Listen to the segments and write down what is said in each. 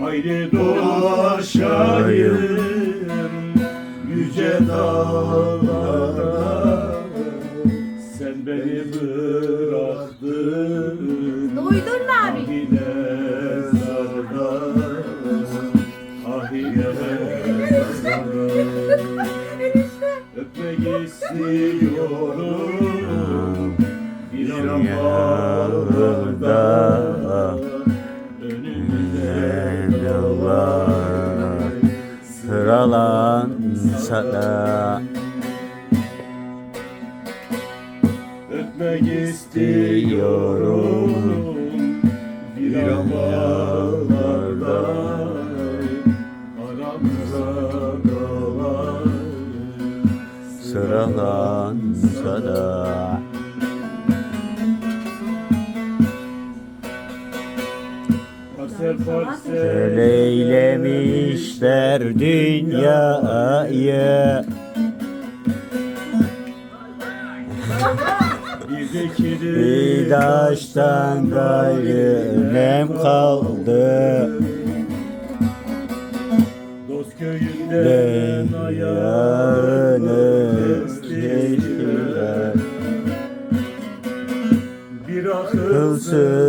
Haydi dolaşayım yüce dağlarda Sen beni bıraktın Duydun mu abi? Zarda. Öpmek istiyorum Bir yollarda Da Öpmek istiyorum Bir yollarda Aramıza kalan Sıralansa da Parsel parsel Eylemişler dünyayı. Taştan gayrı nem kaldı. Dost köyünden ayağını kestiler. Bir akılsız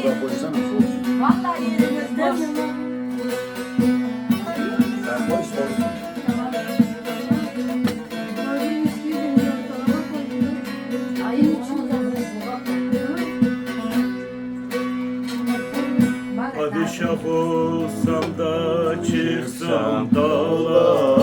Abi. Vallahi yerimiz boş. Ayın içinde. Bak, Padişah olsam da çıksam dağlara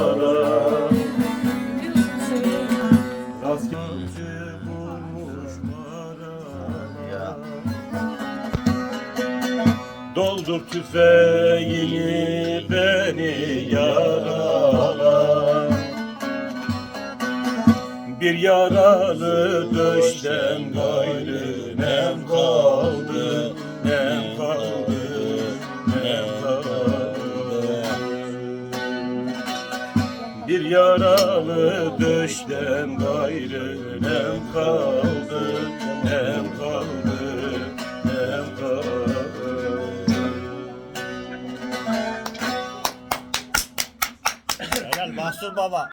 Doldur tüfeğini beni yarala. Bir yaralı döşten gayrı nem kaldı Nem kaldı Nem kaldı. Bir yaralı döşten gayrı nem kaldı Mahsun Baba